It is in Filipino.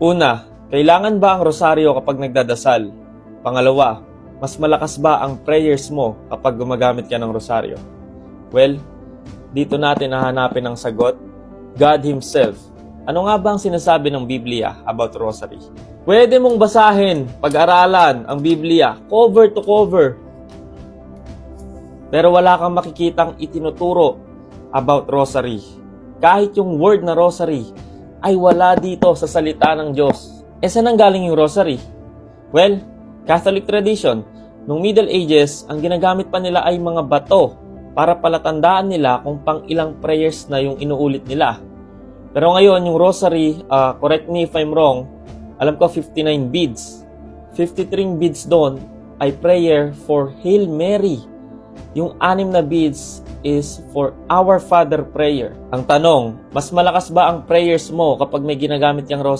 Una, kailangan ba ang rosaryo kapag nagdadasal? Pangalawa, mas malakas ba ang prayers mo kapag gumagamit ka ng rosaryo? Well, dito natin hahanapin ang sagot. God Himself. Ano nga ba ang sinasabi ng Biblia about rosary? Pwede mong basahin, pag-aralan ang Biblia cover to cover. Pero wala kang makikitang itinuturo about rosary. Kahit yung word na rosary ay wala dito sa salita ng Diyos. E saan ang galing yung rosary? Well, Catholic tradition, nung Middle Ages, ang ginagamit pa nila ay mga bato para palatandaan nila kung pang ilang prayers na yung inuulit nila. Pero ngayon, yung rosary, ah, correct me if I'm wrong, alam ko 59 beads. 53 beads doon ay prayer for Hail Mary. Yung anim na beads is for Our Father prayer. Ang tanong, mas malakas ba ang prayers mo kapag may ginagamit yung rosary?